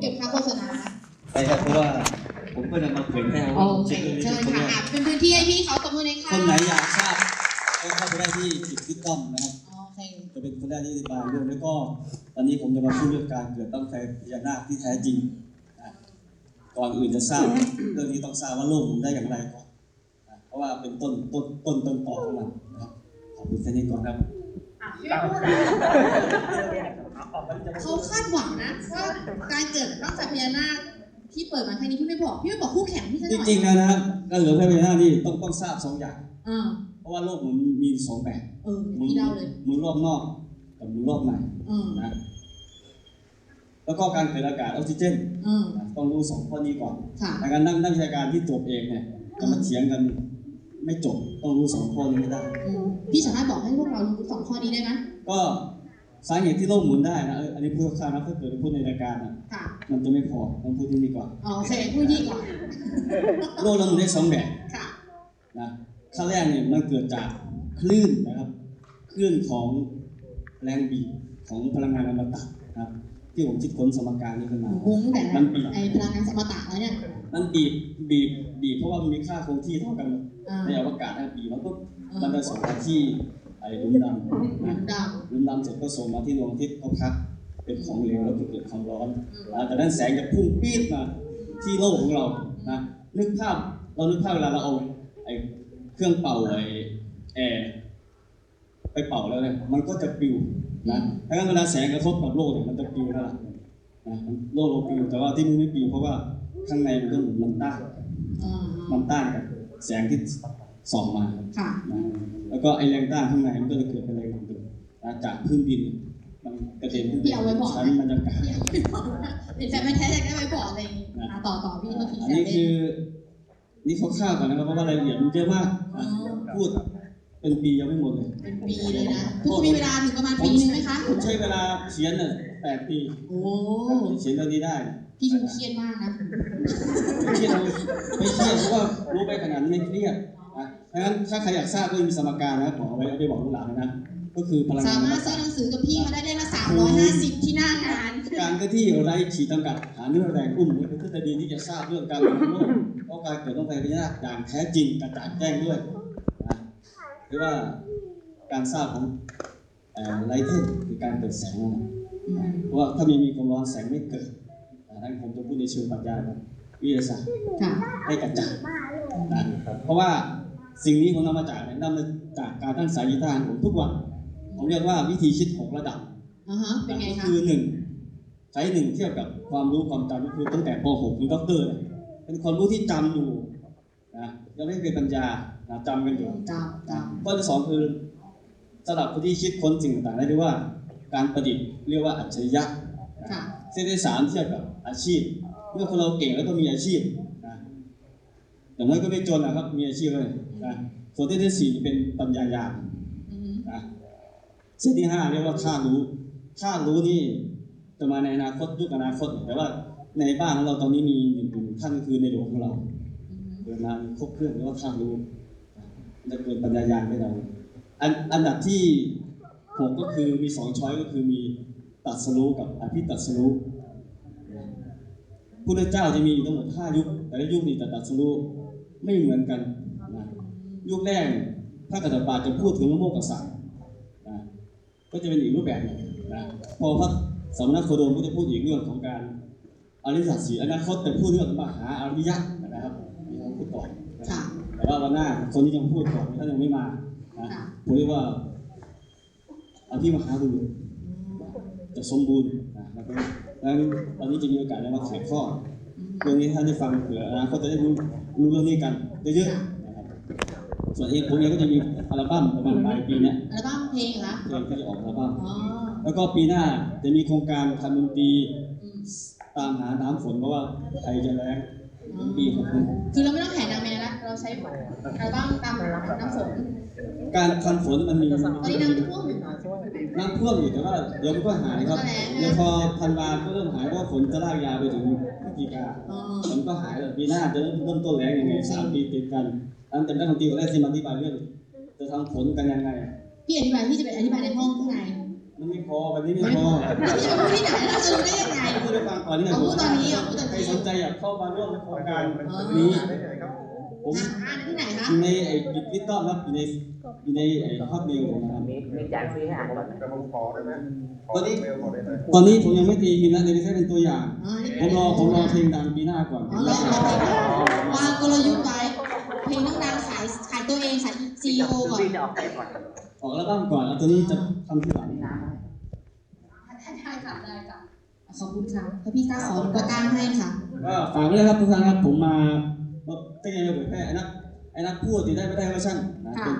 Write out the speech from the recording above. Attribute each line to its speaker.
Speaker 1: เก็บค่าโฆษณา
Speaker 2: ใช่ครับเพราะว่าผมก็จะมาเผยแพร่
Speaker 1: โอ
Speaker 2: ว่า
Speaker 1: เค
Speaker 2: สิ่งนี้
Speaker 1: เชิญ
Speaker 2: คน
Speaker 1: ค่ะ
Speaker 2: เนี่ย
Speaker 1: อะเป็นพื้นที่ให้พี่เขาตบมือเลยค่ะ
Speaker 2: คนไหนอยากทราบก็เข้าไปได้ที่จิตวิทต้อมนะครับ
Speaker 1: โอเค
Speaker 2: จะเป็นคนแรกที่อธิบายเรื่องแล้วก็ตอนนี้ผมจะมาพูดเรื่องการเกิดตั้งไฟพญานาคที่แท้จริงนะก่อนอื่นจะทราบเรื่องนี้ต้องทราบว่าโลกหมุนได้อย่างไรก่อนนะเพราะว่าเป็นต้นต้นต้นต้นต่อของมันนะครับขอบคุณแค่นี้ก่อนครับ
Speaker 1: พี่ไม่พูดนะ เขาคาดหวังนะว่าการเกิดนอกจากพญานาคที่เปิดมาแค่นี้พี่ไม่บอก พี่ไม่บอกคู่แข่งพี่ซะห
Speaker 2: จ
Speaker 1: น่อย
Speaker 2: ริงๆแล้วนะครับการเกิดไฟพญานาคนี่ต้องต้องทราบสองอย่าง
Speaker 1: อ่า
Speaker 2: เพราะว่าโลกหมุนมีสองแบบ
Speaker 1: เออ
Speaker 2: หมุน
Speaker 1: พี่เดาเลย
Speaker 2: หมุนรอบนอกกับหมุนรอบใน
Speaker 1: อืม
Speaker 2: นะแล้วก็การเกิดอากาศออกซิเจน
Speaker 1: อืม
Speaker 2: นะต้องรู้สองข้อนี้ก่อน
Speaker 1: ค่ะ
Speaker 2: ในการนั่งนักวิชาการที่จบเองเนี่ยจะมาเถียงกันไม่จบต้องรู้สองข้อนี้ให้ได้
Speaker 1: อืมพี่สามารถบอกให้พวกเรารู้สองข้อนี้ได้ไหม
Speaker 2: ก็ สาเหตุที่โลกหมุนได้นะเอออันนี้พูดข้างๆนะถ้าเกิดพูดในรายการนะ
Speaker 1: ค่ะ
Speaker 2: มันจะไม่พอต้องพูดที่นี่ก่อน
Speaker 1: อ๋อโอเคพูดที่ก่อน
Speaker 2: โลกเราหมุนได้สองแบบ
Speaker 1: ค่ะ
Speaker 2: นะขั้นแรกเนี่ยมันเกิดจากคลื่นนะครับคลื่นของแรงบีบของพลังงานอมตะนะครับที่ผมคิดค้นสมการนี้ขึ้นมา
Speaker 1: บุ้งแต่
Speaker 2: มันบีบ
Speaker 1: ไอพลังงานสมรรถะแล้วเนี่ย
Speaker 2: มันบีบบีบบีบเพราะว่ามันมีค่าคงที่เท่ากันหมด
Speaker 1: อ่า
Speaker 2: ในอวกาศนะบีบมันก็
Speaker 1: อ่า
Speaker 2: มันจะส่งมาที่ ไอ้หลุมดำ
Speaker 1: หมุ
Speaker 2: นะ
Speaker 1: นดาว
Speaker 2: หลุมดำเสร็จก็ส่งมาที่ดวงอาทิตย์ก็พักเป็นของเหลวแล้วก็เกิดความร้อน
Speaker 1: อืม
Speaker 2: นะแต่นั้นแสงจะพุ่งปี๊ดมาที่โลกของเรานะนึกภาพเรานึกภาพเวลาเราเอาไอ้เครื่องเป่าไอ้แอร์ไปเป่าแล้วเนี่ยมันก็จะปลิวนะถ้างั้นเวลาแสงกระทบกับโลกเนี่ยมันจะปลิวนั่นแหละนะโลกเราปลิวแต่ว่าที่มันไม่ปลิวเพราะว่าข้างในมันก็หมุนมันต้าน
Speaker 1: อ่า
Speaker 2: มันต้านกับแสงที่ ส่องมา
Speaker 1: ค่ะ
Speaker 2: นะแล้วก็ไอแรงต้านข้างในมันก็จะเกิดเป็นแรงดึงนะจากพื้นดิน มันกระเด็นขึ้นไป
Speaker 1: พี่เอาไว้บอก
Speaker 2: ชั้นบรรยากาศ
Speaker 1: พี่ไม่บอกนะเป็นแฟนไม่แท้อยากได้ไว้บอกอะไรอย่างงี้อะต่อต่อพี่เมื่อกี้
Speaker 2: อัน
Speaker 1: แซว
Speaker 2: นี้
Speaker 1: เล่
Speaker 2: คื
Speaker 1: น
Speaker 2: อนี่เขาข้าวๆก่อนนะครับเพราะว่ารายละเอียดมันเยอะมาก
Speaker 1: อ๋อ
Speaker 2: นะพูดเป็นปียังไม่หมดเลย
Speaker 1: เป็นปีเลยนะทุกคนมีเวลาถึงประมาณปีนึงไหมคะ
Speaker 2: ผมใช้เวลาเขียนน่ะแปดปี
Speaker 1: โอ้
Speaker 2: เขียนเรื่องนี้ได้
Speaker 1: พี่ชูเครียดมากนะ
Speaker 2: ไม่เครียดเลยไม่เครียดเพราะว่ารู้ไปขนาดนั้นไม่เครียด นะดังนั้นถ้าใครอยากทราบก็มีสมการนะครับบอกเอาไว้เอาไปบอกลูกหลานเลยนะ ก็คือพลังาน
Speaker 1: สางมารถซื้อหนังสือกับพี่เขาได้ได้ละ350ที่หน้างาน
Speaker 2: การเคลื่อนที่ไร้ขีดจำกัดหาเนื้อแรงอุ้มนี่เป็นทฤษฎีที่จะทราบเรื่องการหมุนโลกเพราะการเกิดต้องไฟพญานาคอย่างแท้จริงกระจ่างแจ้งด้วยนะหรือว่าการทราบของเอ่อไลท์เทนคือการเกิดแสงนั่นแหละ
Speaker 1: อืม
Speaker 2: เพราะว่าถ้ามีมีความร้อนแสงไม่เกิดอ่านั่นผมจะพูดในเชิงปรัชญาครับวิทยาศาสตร์
Speaker 1: ค่ะ
Speaker 2: ให้กระจ่างนะเพราะว่า สิ่งนี้ผมนำมาจากไหนนำมาจากการตั้งสายกีตาร์ของผมทุกวัน ผมเรียกว่าวิธีคิดหกระดับ
Speaker 1: อ่าฮะเป็นไง
Speaker 2: ก็
Speaker 1: คะ
Speaker 2: คือหนึ่งใช้หนึ่งเทียบกับความรู้ความจำก็คือตั้งแต่ป .6 ถึงด็อกเตอร์เนี่ยเป็นความรู้ที่จำอยู่นะยังไม่เป็นปัญญานะจำกันอยู่
Speaker 1: จ้าจ้า
Speaker 2: ข้อที่สองคือสำหรับคนที่คิดค้นสิ่งต่างๆได้เรียกว่าการประดิษฐ์เรียกว่าอัจฉริยะนะ
Speaker 1: ค่ะ
Speaker 2: เส้นที่สามเทียบกับอาชีพ เมื่อคนเราเก่งแล้วก็มีอาชีพนะ อย่างน้อยก็ไม่จนนะครับ มีอาชีพเลยนะส่วนเส้นที่สี่เป็นปัญญายาณนะเส้นที่ห้าเรียกว่าค่ารู้ค่ารู้นี่จะมาในอนาคตยุคอนาคตแต่ว่าในบ้านของเราตอนนี้มีหนึ่งหนึ่งท่านก็คือในหลวงของเราเกิดมาครบเครื่องเรียกว่าค่ารู้จะเกิดปัญญายาณให้เราอันอันดับที่หกก็คือมีสองช้อยก็คือมีตัดสรู้กับอภิตัดสรู้พุทธเจ้าจะมีอยู่ทั้งหมดห้ายุค แต่ละยุคนี่จะตัดสรู้ ไม่เหมือนกันนะยุคแรกเนี่ยพระกัตถปาจะพูดถึงพระโมกขสัตว์นะก็จะเป็นอีกรูปแบบหนึ่งนะพอพระสมณโคดมก็จะพูดอีกเรื่องของการอริยสัจสีอนาคตแต่พูดเรื่องมหาอริยะนะครับนี่เขาพูดก่อนนะ
Speaker 1: ค่ะ
Speaker 2: แต่ว่าวันหน้าคนที่ยังพูดก่อนท่านยังไม่มานะ
Speaker 1: ค่ะ
Speaker 2: ผมเรียกว่าอภิมหาบุรุษจะสมบูรณ์นะแล้วก็แล้วตอนนี้จะมีโอกาสได้มาถ่ายทอด
Speaker 1: อืม
Speaker 2: เรื่องนี้ท่านได้ฟังเผื่ออนาคตจะได้รู้รู้เรื่องนี้กันเยอะๆนะครับส่วนเองผมเองก็จะมีอัลบั้มประมาณปลายปีเนี้ย
Speaker 1: อัลบั้มเพลงเหรอ
Speaker 2: เพลงที่จะออกอัลบั้ม
Speaker 1: อ๋อ
Speaker 2: แล้วก็ปีหน้าจะมีโครงการทำดนตรี
Speaker 1: อืม
Speaker 2: ตามหาน้ำฝนเพราะว่าไทยจะแล้ง
Speaker 1: อืม
Speaker 2: ปีหกหนึ่ง
Speaker 1: คือเราไม่ต้องแห่นาแมละเราใช้อัลบั้มตามน้ำฝน
Speaker 2: การทำฝนมันมี
Speaker 1: ตอนนี้น้ำท่วมอยู่นะ
Speaker 2: น้ำท่วมอยู่แต่ว่าเดี๋ยวมันก็หายครับ
Speaker 1: ก็แล้งนะ
Speaker 2: เดี๋ยวพอธันวาก็เริ่มหายเพราะว่าฝนจะลากยาวไปถึงพฤศจิกา
Speaker 1: อ๋อ
Speaker 2: ฝนก็หายแล้วปีหน้าจะเริ่มเริ่มต้นแล้งยังไงสามปีติดกันอันแต่นักดนตรีก็ได้ที่มาอธิบายเรื่อง จะทำฝนกันยังไง
Speaker 1: พี่อธิบายพี่จะไปอธิบายในห้องข้างใน
Speaker 2: ในมันไม่พอวันนี้ไม่พอ
Speaker 1: พี่จะพูดที่ไหนเราจะรู้ได้ยังไง
Speaker 2: พูดให้ฟังก่อนนี่ไง
Speaker 1: เอาพูดตอนนี้เอาพูดตอนนี้
Speaker 2: ใครสนใจอยากเข้ามาร่วมในโครงการ
Speaker 1: อ๋อ
Speaker 2: นี้ ผม
Speaker 1: อะอ่านที่ไหนคะ
Speaker 2: อยู่ในไอ้กิจวิทย์ต้อมครับอยู่ในอยู่ในไอ้ฮอตเมลผมนะครับ
Speaker 3: มีมีจานฟรีให้อ่านก่อนไหม
Speaker 4: กระมุงขอได้ไหม
Speaker 2: ตอนนี้
Speaker 4: เมลขอได้ไหม
Speaker 2: ตอนนี้ผมยังไม่ตีพิมพ์นะในนี้แค่เป็นตัวอย่าง
Speaker 1: อ๋อ
Speaker 2: ผมรอผมรอเพลงดังปีหน้าก่อน
Speaker 1: อ๋อรอรอวางกลยุทธ์ไว้เพลงดังๆขายขายตัวเองขาย CEO ก่อน
Speaker 3: ฟรีจะออกไปก่อน
Speaker 2: ออกแล้วบ้างก่อนแล้วตัวนี้จะทำทีหลัง
Speaker 3: น้ำไหม
Speaker 1: ได้ค่ะได้ค่ะขอบคุณค่ะถ้าพี่กล้าสอนก็กล้าให้ค่ะ
Speaker 2: ก็ฝากไว้เลยครับทุกท่านครับผมมา ตั้งใจมาเผยแพร่ไอ้นักไอ้นักพูดที่ได้ไม่ได้เวอร์ชันนะ
Speaker 1: ค่ะ
Speaker 2: เป็น